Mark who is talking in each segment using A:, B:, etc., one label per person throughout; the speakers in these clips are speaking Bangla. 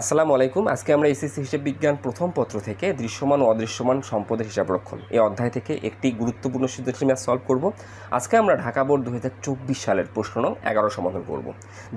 A: আসসালামু আলাইকুম। আজকে আমরা এসএসসি হিসাব বিজ্ঞান প্রথম পত্র থেকে দৃশ্যমান ও অদৃশ্যমান সম্পদের হিসাব রক্ষণ এই অধ্যায় থেকে একটি গুরুত্বপূর্ণ সৃজনশীল ম্যাথ সলভ করব। আজকে আমরা ঢাকা বোর্ড দু হাজার চব্বিশ সালের প্রশ্ন নং এগারো সমাধান করব।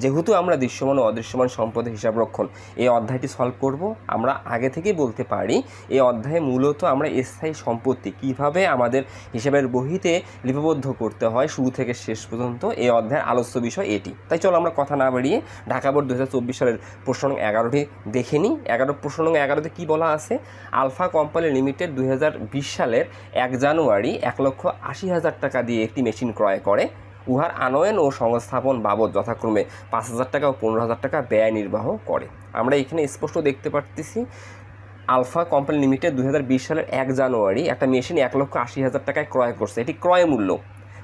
A: যেহেতু আমরা দৃশ্যমান ও অদৃশ্যমান সম্পদের হিসাব রক্ষণ এই অধ্যায়টি সলভ করব, আমরা আগে থেকেই বলতে পারি এই অধ্যায়ে মূলত আমরা স্থায়ী সম্পত্তি কীভাবে আমাদের হিসাবের বহিতে লিপিবদ্ধ করতে হয় শুরু থেকে শেষ পর্যন্ত এই অধ্যায়ের আলোচ্য বিষয় এটি। তাই চলো আমরা কথা না বাড়িয়ে ঢাকা বোর্ড দু হাজার চব্বিশ সালের প্রশ্ন নং এগারোটি দেখে নিই। এগারো প্রশ্ন নং এগারোতে কী বলা আছে? আলফা কোম্পানি লিমিটেড দুই হাজার বিশ সালের এক জানুয়ারি এক লক্ষ আশি হাজার টাকা দিয়ে একটি মেশিন ক্রয় করে। উহার আনয়ন ও সংস্থাপন বাবদ যথাক্রমে পাঁচ হাজার টাকা ও পনেরো হাজার টাকা ব্যয় নির্বাহ করে। আমরা এখানে স্পষ্ট দেখতে পারতেছি, আলফা কোম্পানি লিমিটেড দুই হাজার বিশ সালের এক জানুয়ারি একটা মেশিন এক লক্ষ আশি হাজার টাকায় ক্রয় করছে। এটি ক্রয় মূল্য।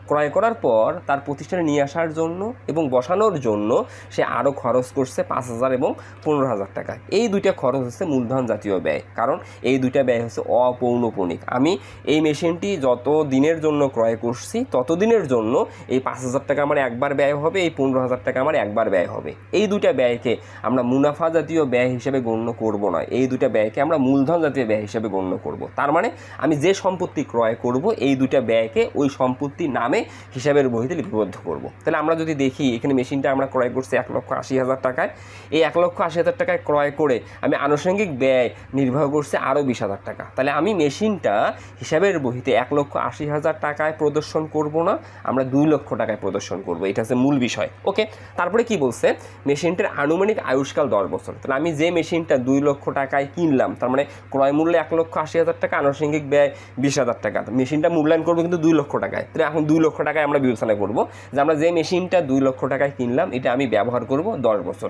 A: ক্রয় করার পর তার প্রতিষ্ঠানে নিয়ে আসার জন্য এবং বসানোর জন্য সে আরও খরচ করছে পাঁচ হাজার এবং পনেরো হাজার টাকা। এই দুইটা খরচ হচ্ছে মূলধন জাতীয় ব্যয়। কারণ এই দুইটা ব্যয় হচ্ছে অপৌনপণিক আমি এই মেশিনটি যত দিনের জন্য ক্রয় করছি তত দিনের জন্য এই পাঁচ হাজার টাকা আমার একবার ব্যয় হবে, এই পনেরো হাজার টাকা আমার একবার ব্যয় হবে। এই দুইটা ব্যয়কে আমরা মুনাফা জাতীয় ব্যয় হিসেবে গণ্য করব না। এই দুইটা ব্যয়কে আমরা মূলধন জাতীয় ব্যয় হিসেবে গণ্য করব। তার মানে আমি যে সম্পত্তি ক্রয় করব, এই দুইটা ব্যয়কে ওই সম্পত্তির নামে হিসাবের বহিতে লিপিবদ্ধ করব। তাহলে আমরা যদি দেখি, এখানে মেশিনটা আমরা ক্রয় করছি এক লক্ষ আশি হাজার টাকায়। এই এক লক্ষ আশি হাজার টাকায় ক্রয় করে আমি আনুষঙ্গিক ব্যয় নির্বাহ করছি আরও বিশ হাজার টাকা। তাহলে আমি মেশিনটা হিসাবের বহিতে এক লক্ষ আশি হাজার টাকায় প্রদর্শন করব না, আমরা দুই লক্ষ টাকায় প্রদর্শন করব। এটা হচ্ছে মূল বিষয়। ওকে, তারপরে কি বলছে? মেশিনটার আনুমানিক আয়ুষ্কাল দশ বছর। তাহলে আমি যে মেশিনটা দুই লক্ষ টাকায় কিনলাম, তার মানে ক্রয় মূল্য এক লক্ষ আশি হাজার টাকা, আনুষঙ্গিক ব্যয় বিশ হাজার টাকা। মেশিনটা মূল্যায়ন করব কিন্তু দুই লক্ষ টাকায়। তাহলে এখন দুই লক্ষ টাকায় আমরা বিবেচনা করব যে আমরা যে মেশিনটা দুই লক্ষ টাকায় কিনলাম, এটা আমি ব্যবহার করব দশ বছর।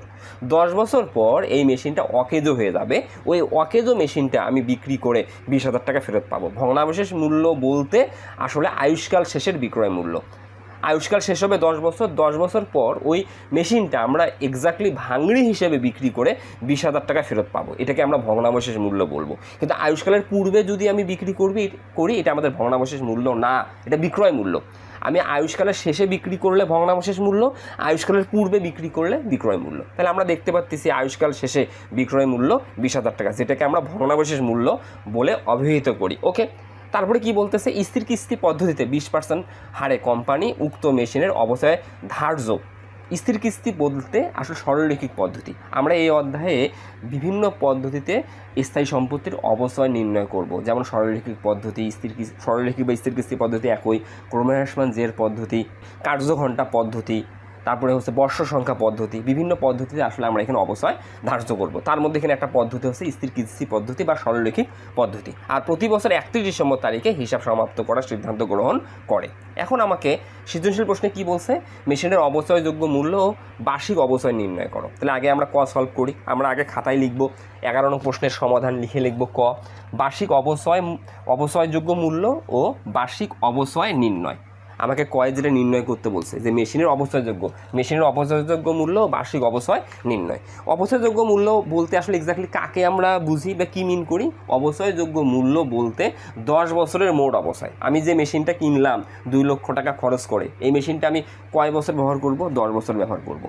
A: দশ বছর পর এই মেশিনটা অকেজো হয়ে যাবে। ওই অকেজো মেশিনটা আমি বিক্রি করে বিশ হাজার টাকা ফেরত পাবো। ভগ্নাবশেষ মূল্য বলতে আসলে আয়ুষ্কাল শেষের বিক্রয় মূল্য। আয়ুষ্কাল শেষ হবে দশ বছর দশ বছর পর ওই মেশিনটা আমরা এক্স্যাক্টলি ভাঙড়ি হিসেবে বিক্রি করে বিশ হাজার টাকা ফেরত পাবো। এটাকে আমরা ভগ্নাবশেষ মূল্য বলব। কিন্তু আয়ুষ্কালের পূর্বে যদি আমি বিক্রি করবি, করি, এটা আমাদের ভগ্নাবশেষ মূল্য না, এটা বিক্রয় মূল্য। আমি আয়ুষ্কালের শেষে বিক্রি করলে ভগ্নাবশেষ মূল্য, আয়ুষ্কালের পূর্বে বিক্রি করলে বিক্রয় মূল্য। তাহলে আমরা দেখতে পাচ্ছি আয়ুষ্কাল শেষে বিক্রয় মূল্য বিশ হাজার টাকা, যেটাকে আমরা ভগ্নাবশেষ মূল্য বলে অভিহিত করি। ওকে তারপরে কি বলতেছে? স্থির কিস্তি পদ্ধতিতে বিশ পার্সেন্ট হারে কোম্পানি উক্ত মেশিনের অবচয় ধার্য। স্থির কিস্তি বলতে আসলে সরলরৈখিক পদ্ধতি। আমরা এই অধ্যায়ে বিভিন্ন পদ্ধতিতে স্থায়ী সম্পত্তির অবচয় নির্ণয় করব। যেমন সরলরৈখিক পদ্ধতি, স্থির কিস- সরলরৈখিক বা স্থির কিস্তি পদ্ধতি একই, ক্রমহ্রাসমান জের পদ্ধতি, কার্যঘণ্টা পদ্ধতি তারপরে হচ্ছে বর্ষ সংখ্যা পদ্ধতি, বিভিন্ন পদ্ধতিতে আসলে আমরা এখানে অবচয় ধার্য করব। তার মধ্যে এখানে একটা পদ্ধতি হচ্ছে স্থির কিস্তি পদ্ধতি বা সরলরৈখিক পদ্ধতি। আর প্রতি বছর একত্রিশ ডিসেম্বর তারিখে হিসাব সমাপ্ত করার সিদ্ধান্ত গ্রহণ করে। এখন আমাকে সৃজনশীল প্রশ্নে কি বলছে? মেশিনের অবচয়যোগ্য মূল্য ও বার্ষিক অবচয় নির্ণয় করো। তাহলে আগে আমরা ক সলভ করি, আমরা আগে খাতায় লিখব, এগারো নং প্রশ্নের সমাধান লিখে লিখব ক। বার্ষিক অবচয়, অবচয়যোগ্য মূল্য ও বার্ষিক অবচয় নির্ণয়। আমাকে কয় যেটা নির্ণয় করতে বলছে যে মেশিনের অবচয়যোগ্য মেশিনের অবচয়যোগ্য মূল্য, বার্ষিক অবচয় নির্ণয়। অবচয়যোগ্য মূল্য বলতে আসলে এক্স্যাক্টলি কাকে আমরা বুঝি বা কী মিন করি? অবচয়যোগ্য মূল্য বলতে দশ বছরের মোট অবচয় আমি যে মেশিনটা কিনলাম, দুই লক্ষ টাকা খরচ করে, এই মেশিনটা আমি কয় বছর ব্যবহার করব? দশ বছর ব্যবহার করব।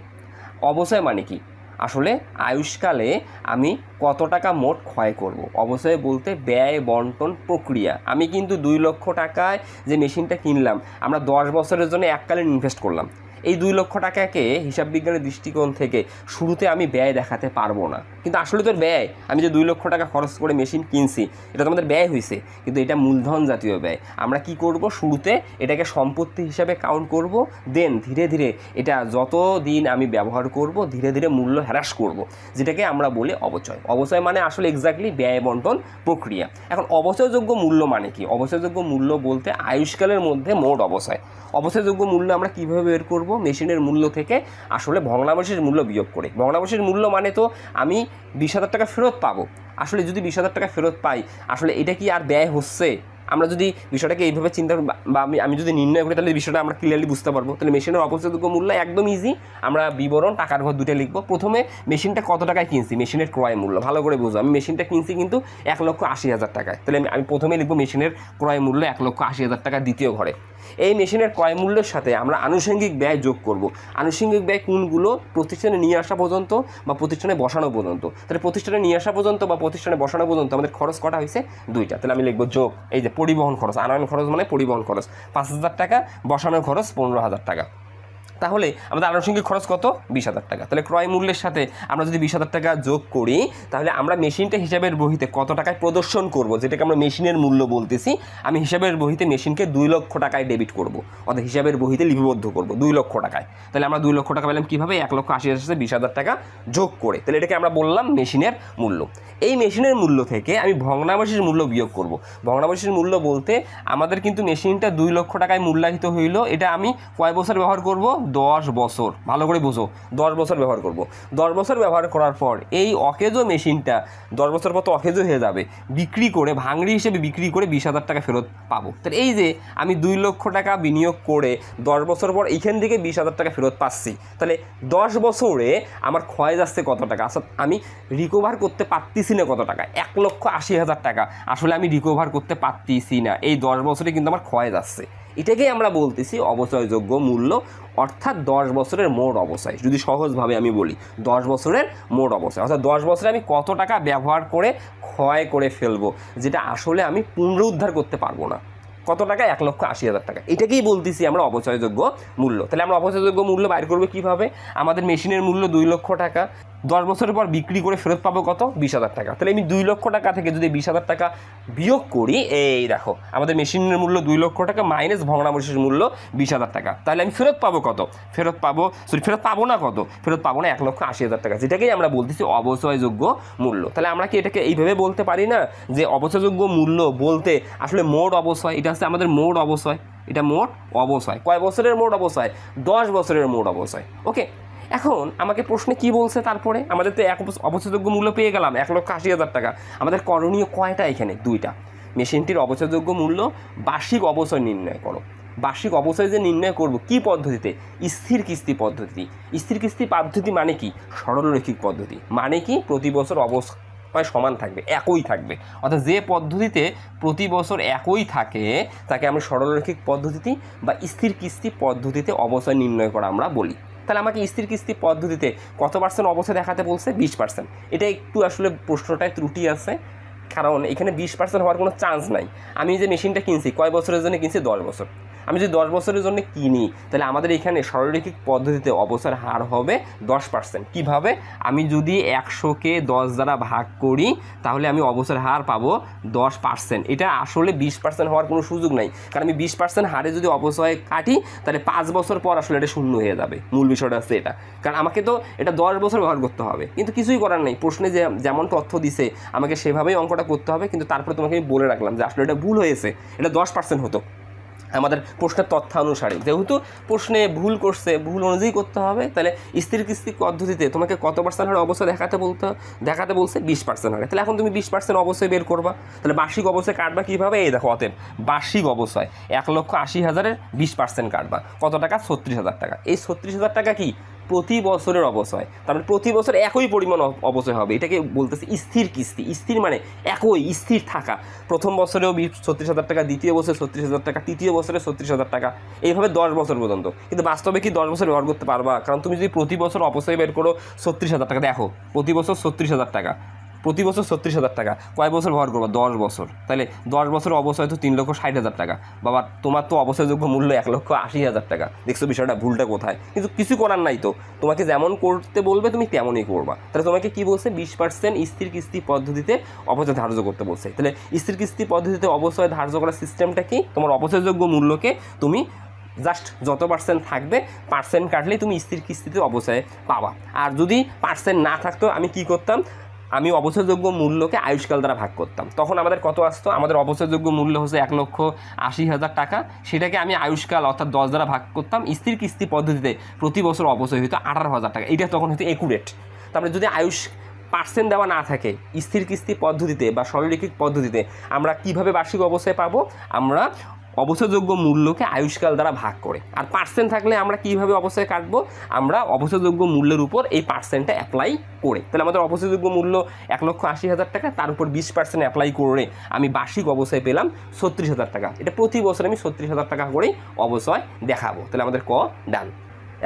A: অবচয় মানে কি? আসলে আয়ুষ্কালে আমি কত টাকা মোট ক্ষয় করব? অবশ্যই বলতে ব্যয় বন্টন প্রক্রিয়া। আমি কিন্তু দুই লক্ষ টাকায় যে মেশিনটা কিনলাম, আমরা দশ বছরের জন্য এককালীন ইনভেস্ট করলাম। এই দুই লক্ষ টাকাকে হিসাব বিজ্ঞানের দৃষ্টিকোণ থেকে শুরুতে আমি ব্যয় দেখাতে পারব না। কিন্তু আসলে তোর ব্যয়। আমি যে দুই লক্ষ টাকা খরচ করে মেশিন কিনছি, এটা তো আমাদের ব্যয় হয়েছে কিন্তু এটা মূলধন জাতীয় ব্যয়। আমরা কি করব? শুরুতে এটাকে সম্পত্তি হিসাবে কাউন্ট করব দেন ধীরে ধীরে এটা যত দিন আমি ব্যবহার করব, ধীরে ধীরে মূল্য হ্রাস করব, যেটাকে আমরা বলি অবচয়। অবচয় মানে আসলে এক্স্যাক্টলি ব্যয় বন্টন প্রক্রিয়া। এখন অবচয়যোগ্য মূল্য মানে কি? অবচয়যোগ্য মূল্য বলতে আয়ুষ্কালের মধ্যে মোট অবচয়। অবচয়যোগ্য মূল্য আমরা কীভাবে বের করব? মেশিনের মূল্য থেকে আসলে ভগ্নাবশেষ মূল্য বিয়োগ করে। ভগ্নাবশেষ মূল্য মানে তো আমি বিশ হাজার টাকা ফেরত পাবো। আসলে যদি বিশ হাজার টাকা ফেরত পাই, আসলে এটা কি আর ব্যয় হচ্ছে? আমরা যদি বিষয়টাকে এইভাবে চিন্তা বা- আমি আমি যদি নির্ণয় করি, তাহলে বিষয়টা আমরা ক্লিয়ারলি বুঝতে পারব। তাহলে মেশিনের অপচয়যোগ্য মূল্য একদম ইজি আমরা বিবরণ, টাকার ঘর দুটো লিখব। প্রথমে মেশিনটা কত টাকায় কিনছি? মেশিনের ক্রয় মূল্য। ভালো করে বুঝো। আমি মেশিনটা কিনছি কিন্তু এক লক্ষ আশি হাজার টাকায়। তাহলে আমি- আমি প্রথমে লিখব মেশিনের ক্রয় মূল্য এক লক্ষ আশি হাজার টাকা দ্বিতীয় ঘরে। এই মেশিনের ক্রয় মূল্যের সাথে আমরা আনুষঙ্গিক ব্যয় যোগ করব। আনুষঙ্গিক ব্যয় কোনগুলো? প্রতিষ্ঠানে নিয়ে আসা পর্যন্ত বা প্রতিষ্ঠানে বসানো পর্যন্ত। তাহলে প্রতিষ্ঠানে নিয়ে আসা পর্যন্ত বা প্রতিষ্ঠানে বসানো পর্যন্ত আমাদের খরচ কটা হয়েছে? দুইটা। তাহলে আমি লিখব যোগ। এই যে পরিবহন খরচ। আনয়ন খরচ মানে পরিবহন খরচ। পাঁচ হাজার টাকা, বসানোর খরচ পনেরো হাজার টাকা। তাহলে আমাদের আনুষঙ্গিক খরচ কত? বিশ হাজার টাকা। তাহলে ক্রয় মূল্যের সাথে আমরা যদি বিশ হাজার টাকা যোগ করি, তাহলে আমরা মেশিনটা হিসাবের বহিতে কত টাকায় প্রদর্শন করব? যেটাকে আমরা মেশিনের মূল্য বলতেছি, আমি হিসাবের বহিতে মেশিনকে দুই লক্ষ টাকায় ডেবিট করব। অর্থাৎ হিসাবের বহিতে লিপিবদ্ধ করব, দুই লক্ষ টাকায়। তাহলে আমরা দুই লক্ষ টাকা পেলাম কীভাবে? এক লক্ষ আশি হাজার সাথে বিশ হাজার টাকা যোগ করে। তাহলে এটাকে আমরা বললাম মেশিনের মূল্য। এই মেশিনের মূল্য থেকে আমি ভগ্নাবশের মূল্য বিয়োগ করব। ভগ্নাবশের মূল্য বলতে আমাদের কিন্তু মেশিনটা দুই লক্ষ টাকায় মূল্যায়িত হইল। এটা আমি কয় বছর ব্যবহার করব? দশ বছর। ভালো করে বুঝো, দশ বছর ব্যবহার করব। দশ বছর ব্যবহার করার পর এই অকেজো মেশিনটা দশ বছর পর তো অকেজো হয়ে যাবে। বিক্রি করে, ভাঙড়ি হিসেবে বিক্রি করে বিশ হাজার টাকা ফেরত পাবো। তাহলে এই যে আমি দুই লক্ষ টাকা বিনিয়োগ করে দশ বছর পর এইখান থেকে বিশ হাজার টাকা ফেরত পাচ্ছি, তাহলে দশ বছরে আমার ক্ষয় যাচ্ছে কত টাকা? অর্থাৎ আমি রিকভার করতে পারতেছি না কত টাকা? এক লক্ষ আশি হাজার টাকা। আসলে আমি রিকভার করতে পারতেছি না। এই দশ বছরে কিন্তু আমার ক্ষয় যাচ্ছে। এটাকেই আমরা বলতেছি অবচয়যোগ্য মূল্য অর্থাৎ দশ বছরের মোট অবস্থায় যদি সহজভাবে আমি বলি, দশ বছরের মোট অবস্থায় অর্থাৎ দশ বছরে আমি কত টাকা ব্যবহার করে ক্ষয় করে ফেলব, যেটা আসলে আমি পুনরুদ্ধার করতে পারব না। কত টাকা? এক লক্ষ আশি হাজার টাকা। এটাকেই বলতেছি আমরা অবচয়যোগ্য মূল্য। তাহলে আমরা অবচয়যোগ্য মূল্য বাইর করব কীভাবে? আমাদের মেশিনের মূল্য দুই লক্ষ টাকা। দশ বছরের পর বিক্রি করে ফেরত পাবো কত? বিশ হাজার টাকা। তাহলে আমি দুই লক্ষ টাকা থেকে যদি বিশ হাজার টাকা বিয়োগ করি, এই দেখো, আমাদের মেশিনের মূল্য দুই লক্ষ টাকা মাইনাস ভগ্নাবশেষের মূল্য বিশ হাজার টাকা। তাহলে আমি ফেরত পাবো কত? ফেরত পাবো সরি ফেরত পাবো না কত? ফেরত পাবো না এক লক্ষ আশি হাজার টাকা, যেটাকেই আমরা বলতেছি অবচয়যোগ্য মূল্য। তাহলে আমরা কি এটাকে এইভাবে বলতে পারি না? যে অবচয়যোগ্য মূল্য বলতে আসলে মোট অবচয়, এটা হচ্ছে আমাদের মোট অবচয়। এটা মোট অবচয়। কয় বছরের মোট অবচয়? দশ বছরের মোট অবচয়। ওকে এখন আমাকে প্রশ্নে কি বলছে তারপরে? আমাদের তো এক অবচয়যোগ্য মূল্য পেয়ে গেলাম, এক লক্ষ আশি হাজার টাকা। আমাদের করণীয় কয়টা এখানে? দুইটা। মেশিনটির অবচয়যোগ্য মূল্য, বার্ষিক অবচয় নির্ণয় করো। বার্ষিক অবচয় যে নির্ণয় করব, কি পদ্ধতিতে? স্থির কিস্তি পদ্ধতি। স্থির কিস্তি পদ্ধতি মানে কি? সরলরৈখিক পদ্ধতি। মানে কি? প্রতি বছর অবস্থা সমান থাকবে, একই থাকবে। অর্থাৎ যে পদ্ধতিতে প্রতি বছর একই থাকে, তাকে আমরা সরলরৈখিক পদ্ধতি বা স্থির কিস্তি পদ্ধতিতে অবচয় নির্ণয় করা আমরা বলি। তাহলে আমাকে স্থির কিস্তি পদ্ধতিতে কত পার্সেন্ট অবস্থা দেখাতে বলছে? বিশ পার্সেন্ট এটা একটু আসলে প্রশ্নটায় ত্রুটি আছে, কারণ এখানে বিশ পার্সেন্ট হওয়ার কোনো চান্স নাই। আমি যে মেশিনটা কিনছি, কয় বছরের জন্য কিনছি? দশ বছর। আমি যদি দশ বছরের জন্য কিনি, তাহলে আমাদের এখানে সরলরৈখিক পদ্ধতিতে অবসর হার হবে দশ পার্সেন্ট কীভাবে? আমি যদি একশোকে দশ দ্বারা ভাগ করি, তাহলে আমি অবসর হার পাবো দশ পার্সেন্ট এটা আসলে বিশ পার্সেন্ট হওয়ার কোনো সুযোগ নাই। কারণ আমি বিশ পার্সেন্ট হারে যদি অবসয় কাটি, তাহলে পাঁচ বছর পর আসলে এটা শূন্য হয়ে যাবে। মূল বিষয়টা হচ্ছে এটা। কারণ আমাকে তো এটা দশ বছর ব্যবহার করতে হবে। কিন্তু কিছুই করার নেই। প্রশ্নে যে যেমন তথ্য দিছে, আমাকে সেভাবেই অঙ্কটা করতে হবে। কিন্তু তারপরে তোমাকে আমি বলে রাখলাম যে আসলে এটা ভুল হয়েছে। এটা দশ পার্সেন্ট হতো। আমাদের প্রশ্নের তথ্য অনুসারে যেহেতু প্রশ্নে ভুল করছে, ভুল অনুযায়ী করতে হবে, তাহলে স্ত্রীর কিস্তি পদ্ধতিতে তোমাকে কত পার্সেন্ট হারে অবশ্যই দেখাতে বলতে, দেখাতে বলছে বিশ পার্সেন্ট হারে তাহলে এখন তুমি বিশ পার্সেন্ট অবশ্যই বের করবা। তাহলে বার্ষিক অবশ্যই কাটবা কীভাবে? এই দেখো অতএব, বার্ষিক অবশ্যই এক লক্ষ আশি হাজারের বিশ পার্সেন্ট কাটবা। কত টাকা? ছত্রিশ হাজার টাকা। এই ছত্রিশ হাজার টাকা কি? প্রতি বছরের অবচয় তারপরে প্রতি বছর একই পরিমাণ অবসয় হবে। এটাকে বলতেছে স্থির কিস্তি। স্থির মানে একই, স্থির থাকা। প্রথম বছরেও ছত্রিশ হাজার টাকা, দ্বিতীয় বছরে ছত্রিশ হাজার টাকা, তৃতীয় বছরে ছত্রিশ হাজার টাকা। এইভাবে দশ বছর পর্যন্ত। কিন্তু বাস্তবে কি দশ বছর ব্যবহার করতে পারবা? কারণ তুমি যদি প্রতি বছর অবসয় বের করো, ছত্রিশ হাজার টাকা। দেখো, প্রতি বছর ছত্রিশ হাজার টাকা। প্রতি বছর ছত্রিশ হাজার টাকা। কয় বছর ব্যবহার করব? দশ বছর। তাহলে দশ বছর অবশ্যই তো তিন লক্ষ ষাট হাজার টাকা। বাবা, তোমার তো অবশ্যযোগ্য মূল্য এক লক্ষ আশি হাজার টাকা। দেখছ বিষয়টা, ভুলটা কোথায়? কিন্তু কিছু করার নাই তো। তোমাকে যেমন করতে বলবে, তুমি তেমনই করবা। তাহলে তোমাকে কি বলছে? বিশ পার্সেন্ট স্থির কিস্তি পদ্ধতিতে অবচয় ধার্য করতে বলছে। তাহলে স্থির কিস্তি পদ্ধতিতে অবশ্যই ধার্য করার সিস্টেমটা কি? তোমার অবচয়যোগ্য মূল্যকে তুমি জাস্ট যত পার্সেন্ট থাকবে, পার্সেন্ট কাটলেই তুমি স্থির কিস্তিতে অবচয়ে পাবা। আর যদি পার্সেন্ট না থাকতো, আমি কি করতাম? আমি অবসরযোগ্য মূল্যকে আয়ুষ্কাল দ্বারা ভাগ করতাম। তখন আমাদের কত আসতো? আমাদের অবসরযোগ্য মূল্য হচ্ছে এক লক্ষ আশি হাজার টাকা। সেটাকে আমি আয়ুষ্কাল অর্থাৎ দশ দ্বারা ভাগ করতাম। স্থির কিস্তি পদ্ধতিতে প্রতি বছর অবচয় হতো আঠারো হাজার টাকা। এটা তখন হতো একুরেট তারপরে যদি আয়ুষ পার্সেন্ট দেওয়া না থাকে, স্থির কিস্তি পদ্ধতিতে বা সরলরৈখিক পদ্ধতিতে আমরা কীভাবে বার্ষিক অবস্থায় পাবো? আমরা অবসরযোগ্য মূল্যকে আয়ুষ্কাল দ্বারা ভাগ করে। আর পার্সেন্ট থাকলে আমরা কীভাবে অবশ্যই কাটবো? আমরা অবসরযোগ্য মূল্যের উপর এই পার্সেন্টটা অ্যাপ্লাই করে। তাহলে আমাদের অবসরযোগ্য মূল্য এক লক্ষ আশি হাজার টাকা, তার উপর বিশ পার্সেন্ট অ্যাপ্লাই করে আমি বার্ষিক অবসরে পেলাম ছত্রিশ হাজার টাকা। এটা প্রতি বছর আমি ছত্রিশ হাজার টাকা করেই অবসয় দেখাবো। তাহলে আমাদের ক? ডান।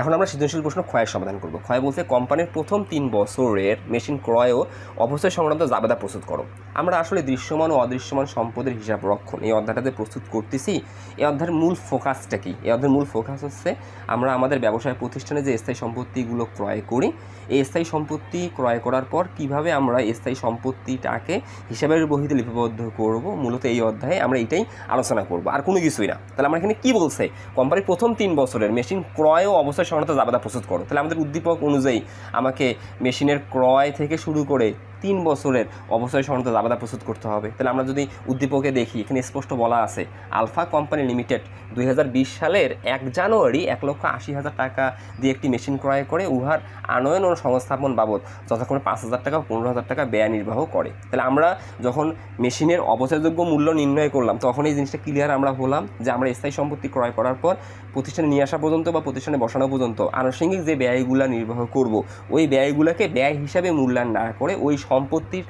A: এখন আমরা সৃজনশীল প্রশ্ন ক্ষয়ের সমাধান করব। ক্ষয় বলতে কোম্পানির প্রথম তিন বছরের মেশিন ক্রয় ও অবশ্যই সংক্রান্ত জাবেদা প্রস্তুত করো। আমরা আসলে দৃশ্যমান ও অদৃশ্যমান সম্পদের হিসাব রক্ষণ এই অধ্যায়টাতে প্রস্তুত করতেছি। এই অধ্যায়ের মূল ফোকাসটা কি? এই অধ্যায়ের মূল ফোকাস হচ্ছে আমরা আমাদের ব্যবসায় প্রতিষ্ঠানে যে স্থায়ী সম্পত্তিগুলো ক্রয় করি, এই স্থায়ী সম্পত্তি ক্রয় করার পর কীভাবে আমরা স্থায়ী সম্পত্তিটাকে হিসাবের বহিতে লিপিবদ্ধ করব, মূলত এই অধ্যায়ে আমরা এটাই আলোচনা করব। আর কোনো কিছুই না। তাহলে আমরা এখানে কি বলছে? কোম্পানির প্রথম তিন বছরের মেশিন ক্রয় ও অবস্থা সংক্রান্ত জাবাদা প্রস্তুত করো। তাহলে আমাদের উদ্দীপক অনুযায়ী আমাকে মেশিনের ক্রয় থেকে শুরু করে তিন বছরের অবশ্যই সংক্রান্ত জাবেদা প্রস্তুত করতে হবে। তাহলে আমরা যদি উদ্দীপকে দেখি, এখানে স্পষ্ট বলা আছে, আলফা কোম্পানি লিমিটেড দুই হাজার বিশ সালের এক জানুয়ারি এক লক্ষ আশি হাজার টাকা দিয়ে একটি মেশিন ক্রয় করে, উহার আনয়ন ও সংস্থাপন বাবদ যথাক্রমে পাঁচ হাজার টাকা পনেরো হাজার টাকা ব্যয় নির্বাহ করে। তাহলে আমরা যখন মেশিনের অবচয়যোগ্য মূল্য নির্ণয় করলাম, তখন এই জিনিসটা ক্লিয়ার আমরা হলাম যে আমরা স্থায়ী সম্পত্তি ক্রয় করার পর প্রতিষ্ঠানে নিয়ে আসা পর্যন্ত বা প্রতিষ্ঠানে বসানো পর্যন্ত আনুষঙ্গিক যে ব্যয়গুলো নির্বাহ করব, ওই ব্যয়গুলোকে ব্যয় হিসাবে মূল্যায়ন না করে ওই সম্পত্তির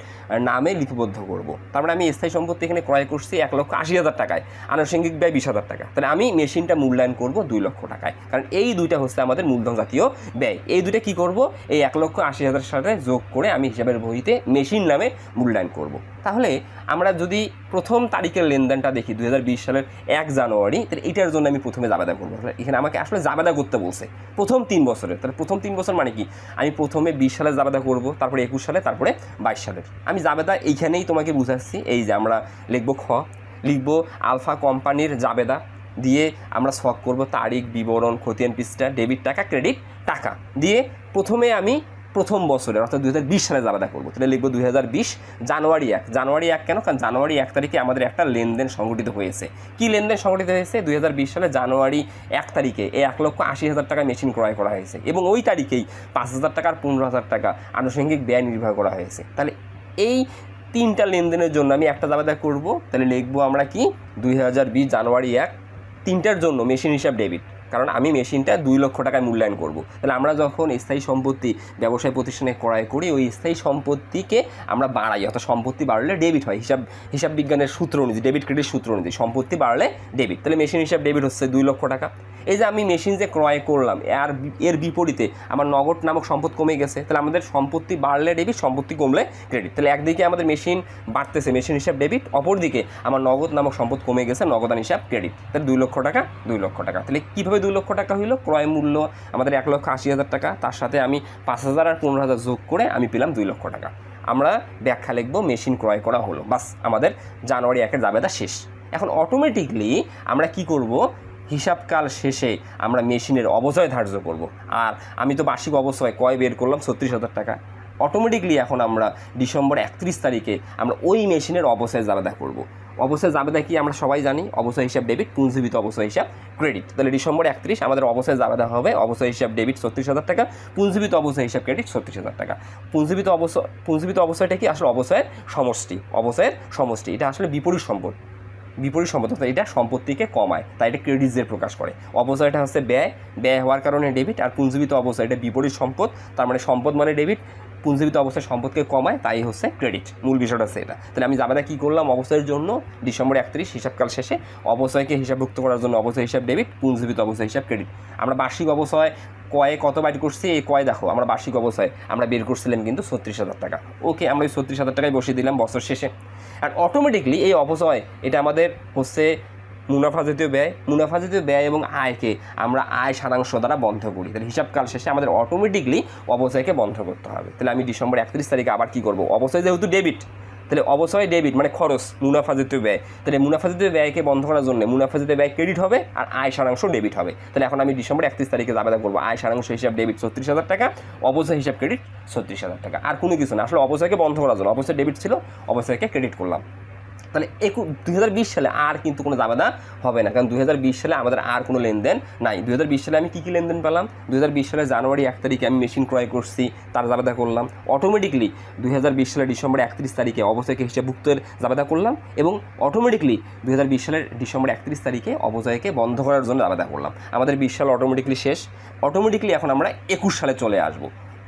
A: নামে লিপিবদ্ধ করব। তারপরে আমি স্থায়ী সম্পত্তি এখানে ক্রয় করছি এক লক্ষ আশি হাজার টাকায়, আনুষঙ্গিক ব্যয় বিশ হাজার টাকা। তাহলে আমি মেশিনটা মূল্যায়ন করব দুই লক্ষ টাকায়। কারণ এই দুইটা হচ্ছে আমাদের মূলধন জাতীয় ব্যয়। এই দুইটা কি করব? এই এক লক্ষ আশি হাজার সাথে যোগ করে আমি হিসাবের বইতে মেশিন নামে মূল্যায়ন করব। তাহলে আমরা যদি প্রথম তারিখের লেনদেনটা দেখি দু হাজার বিশ সালের এক জানুয়ারি, তাহলে এটার জন্য আমি প্রথমে জাবেদা করব। তাহলে এখানে আমাকে আসলে জাবেদা করতে বলছে। প্রথম তিন বছরের, তাহলে প্রথম তিন বছর মানে কি? আমি প্রথমে বিশ সালে জাবেদা করব, তারপরে একুশ সালে, তারপরে বাইশ সালের। আমি জাবেদা এইখানেই তোমাকে বুঝাচ্ছি, এই যে আমরা লিখব খ, লিখব আলফা কোম্পানির জাবেদা দিয়ে আমরা শখ করব তারিখ, বিবরণ খতিয়ান পৃষ্ঠা, ডেবিট টাকা, ক্রেডিট টাকা। দিয়ে প্রথমে আমি প্রথম বছরের, অর্থাৎ দুই হাজার বিশ সালে জাবেদা করব তাহলে লিখব দুই হাজার বিশ জানুয়ারি এক। জানুয়ারি এক কেন? কারণ জানুয়ারি এক তারিখে আমাদের একটা লেনদেন সংগঠিত হয়েছে। কি লেনদেন সংগঠিত হয়েছে? দুই হাজার বিশ সালে জানুয়ারি এক তারিখে এই এক লক্ষ আশি হাজার টাকা মেশিন ক্রয় করা হয়েছে এবং ওই তারিখেই পাঁচ হাজার টাকা আর পনেরো হাজার টাকা আনুষঙ্গিক ব্যয় নির্বাহ করা হয়েছে। তাহলে এই তিনটা লেনদেনের জন্য আমি একটা জাবেদা করব। তাহলে লিখব আমরা কি? দুই হাজার বিশ জানুয়ারি এক। তিনটার জন্য মেশিন হিসাব ডেবিট কারণ আমি মেশিনটা দুই লক্ষ টাকায় মূল্যায়ন করব। তাহলে আমরা যখন স্থায়ী সম্পত্তি ব্যবসায় প্রতিষ্ঠানে ক্রয় করি, ওই স্থায়ী সম্পত্তিকে আমরা বাড়াই। অর্থাৎ সম্পত্তি বাড়লে ডেবিট হয়। হিসাব হিসাব বিজ্ঞানের সূত্র অনুযায়ী ডেবিট ক্রেডিট সূত্র অনুযায়ী সম্পত্তি বাড়লে ডেবিট তাহলে মেশিন হিসাব ডেবিট হচ্ছে দুই লক্ষ টাকা। এই যে আমি মেশিন যে ক্রয় করলাম আর এর বিপরীতে আমার নগদ নামক সম্পদ কমে গেছে। তাহলে আমাদের সম্পত্তি বাড়লে ডেবিট সম্পত্তি কমলে ক্রেডিট তাহলে একদিকে আমাদের মেশিন বাড়তেছে মেশিন হিসাব ডেবিট অপরদিকে আমার নগদ নামক সম্পদ কমে গেছে, নগদান হিসাব ক্রেডিট তাহলে দুই লক্ষ টাকা, দুই লক্ষ টাকা। তাহলে কীভাবে দুই লক্ষ টাকা হইল, ক্রয় মূল্য আমাদের এক লক্ষ আশি হাজার টাকা। তার সাথে আমি পাঁচ হাজার আর পনেরো হাজার যোগ করে আমি পেলাম দুই লক্ষ টাকা। আমরা ব্যাখ্যা লিখব, মেশিন ক্রয় করা হলো। বাস, আমাদের জানুয়ারি একের জাবেদা শেষ। এখন অটোমেটিকলি আমরা কি করব? হিসাবকাল শেষে আমরা মেশিনের অবচয় ধার্য করব। আর আমি তো বার্ষিক অবচয় কয় বের করলাম ছত্রিশ হাজার টাকা। অটোমেটিকলি এখন আমরা ডিসেম্বর একত্রিশ তারিখে আমরা ওই মেশিনের অবচয় জাবেদা করব। অবশ্যই জাবেদা কি আমরা সবাই জানি, অবশ্যই হিসাব ডেবিট পুঞ্জীবিত অবশ্যই হিসাব ক্রেডিট তাহলে ডিসেম্বর একত্রিশ, আমাদের অবশ্যই জাবেদা হবে, অবশ্যই হিসাব ডেবিট ছত্রিশ হাজার টাকা পুঞ্জীবিত অবশ্যই হিসাব ক্রেডিট ছত্রিশ হাজার টাকা। পুঞ্জীবিত অবশ্যই পুঞ্জীবিত অবশ্যইটা কি? আসলে অবশ্যয়ের সমষ্টি অবশ্যয়ের সমষ্টি। এটা আসলে বিপরীত সম্পদ বিপরীত সম্পদ, অর্থাৎ এটা সম্পত্তিকে কমায়, তাই এটা ক্রেডিটসের প্রকাশ করে। অবচয়টা হচ্ছে ব্যয় ব্যয় হওয়ার কারণে ডেবিট আর পুঞ্জীবিত অবস্থা এটা বিপরীত সম্পদ, তার মানে সম্পদ মানে ডেবিট পুঞ্জীবিত অবস্থায় সম্পদকে কমায়, তাই হচ্ছে ক্রেডিট মূল বিষয়টা হচ্ছে এটা। তাহলে আমি জাবেদা কী করলাম? অবস্থার জন্য ডিসেম্বর একত্রিশ, হিসাবকাল শেষে অবচয়কে হিসাবভুক্ত করার জন্য অবচয় হিসাব ডেবিট পুঞ্জীবিত অবস্থা হিসাব ক্রেডিট আমরা বার্ষিক অবচয় কয়ে কত বাইট করছি? এই কয় দেখো, আমরা বার্ষিক অবস্থায় আমরা বের করছিলাম কিন্তু ছত্রিশ হাজার টাকা। ওকে, আমরা ওই ছত্রিশ হাজার টাকায় বসিয়ে দিলাম বছর শেষে। আর অটোমেটিকলি এই অবসয় এটা আমাদের হচ্ছে মুনাফা জাতীয় ব্যয়, মুনাফা জাতীয় ব্যয় এবং আয়কে আমরা আয় সারাংশ দ্বারা বন্ধ করি। তাহলে হিসাবকাল শেষে আমাদের অটোমেটিকলি অবচয়কে বন্ধ করতে হবে। তাহলে আমি ডিসেম্বর একত্রিশ তারিখে আবার কী করব? অবচয় যেহেতু ডেবিট তাহলে অবশ্যই ডেবিট মানে খরচ, মুনাফা জাতীয় ব্যয়। তাহলে মুনাফা জাতীয় ব্যয়কে বন্ধ করার জন্য মুনাফা জাতীয় ব্যয় ক্রেডিট হবে আর আয় সারাংশ ডেবিট হবে। তাহলে এখন আমি ডিসেম্বর একত্রিশ তারিখে জাবেদা করব। আয় সারাংশ হিসাব ডেবিট ছত্রিশ হাজার টাকা অবশ্যই হিসাব ক্রেডিট ছত্রিশ হাজার টাকা। আর কোনো কিছু না। আসলে অবশ্যইকে বন্ধ করার জন্য অবশ্যই ডেবিট ছিল অবশ্যইকে ক্রেডিট করলাম। তাহলে একু, দুই সালে আর কিন্তু কোনো জাবেদা হবে না। কারণ দুই সালে আমাদের আর কোনো লেনদেন নাই। দুই সালে আমি কী কী লেনদেন পেলাম? দুই সালে জানুয়ারি এক তারিখে আমি মেশিন ক্রয় করছি, তার জাবেদা করলাম। অটোমেটিকলি দুই সালের ডিসেম্বর একত্রিশ তারিখে অবচয়কে হিসাবভুক্তের জাবেদা করলাম এবং অটোমেটিকলি দুই সালের ডিসেম্বর একত্রিশ তারিখে অবচয়কে বন্ধ করার জন্য জাবেদা করলাম। আমাদের বিশ সাল অটোমেটিকলি শেষ। অটোমেটিকলি এখন আমরা একুশ সালে চলে আসব।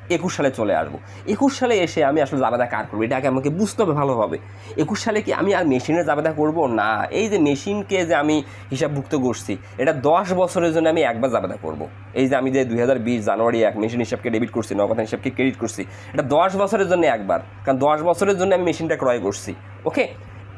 A: একুশ সালে চলে আসব। একুশ সালে এসে আমি আসলে জাবেদা কার করব? এটাকে আমাকে বুঝতে হবে, ভালোভাবে। একুশ সালে কি আমি আর মেশিনের জাবেদা করব? না, এই যে মেশিনকে যে আমি হিসাবভুক্ত করছি, এটা দশ বছরের জন্য আমি একবার জাবেদা করব। এই যে আমি যে দুই জানুয়ারি এক মেশিন হিসাবকে ডেবিট করছি, নগদ হিসাবকে ক্রেডিট করছি, এটা দশ বছরের জন্য একবার, কারণ দশ বছরের জন্য আমি মেশিনটা ক্রয় করছি। ওকে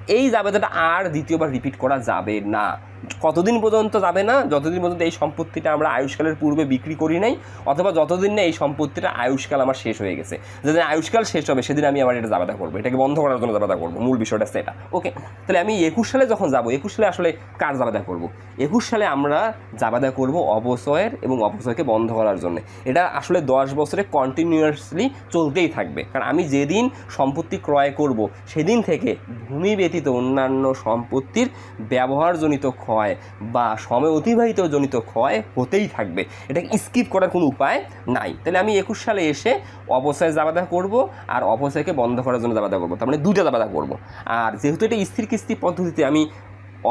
A: এই জাবেদাটা আর দ্বিতীয়বার রিপিট করা যাবে না। কতদিন পর্যন্ত যাবে না, যতদিন পর্যন্ত এই সম্পত্তিটা আমরা আয়ুষ্কালের পূর্বে বিক্রি করি নাই, অথবা যতদিন না এই সম্পত্তিটা আয়ুষ্কাল আমার শেষ হয়ে গেছে। যেদিন আয়ুষ্কাল শেষ হবে, সেদিন আমি আবার এটা জাবাদা করব, এটাকে বন্ধ করার জন্য জাবাদা করব, মূল বিষয়টা সেটা ওকে তাহলে আমি একুশ সালে যখন যাব, একুশ সালে আসলে কার জাবাদা করব? একুশ সালে আমরা জাবাদা করব অবসয়ের এবং অবসয়কে বন্ধ করার জন্য। এটা আসলে দশ বছরে কন্টিনিউয়াসলি চলতেই থাকবে। কারণ আমি যেদিন সম্পত্তি ক্রয় করব, সেদিন থেকে ভূমি ব্যতীত অন্যান্য সম্পত্তির ব্যবহারজনিত ক্ষয় বা সময় অতিবাহিত জনিত ক্ষয় হতেই থাকবে। এটাকে স্কিপ করার কোনো উপায় নাই। তাহলে আমি একুশ সালে এসে অবস্থায় জাবাদা করব আর অবস্থাকে বন্ধ করার জন্য জাবাদা করব। তার মানে দুটা জাবাদা করব। আর যেহেতু এটা স্থির কিস্তি পদ্ধতিতে আমি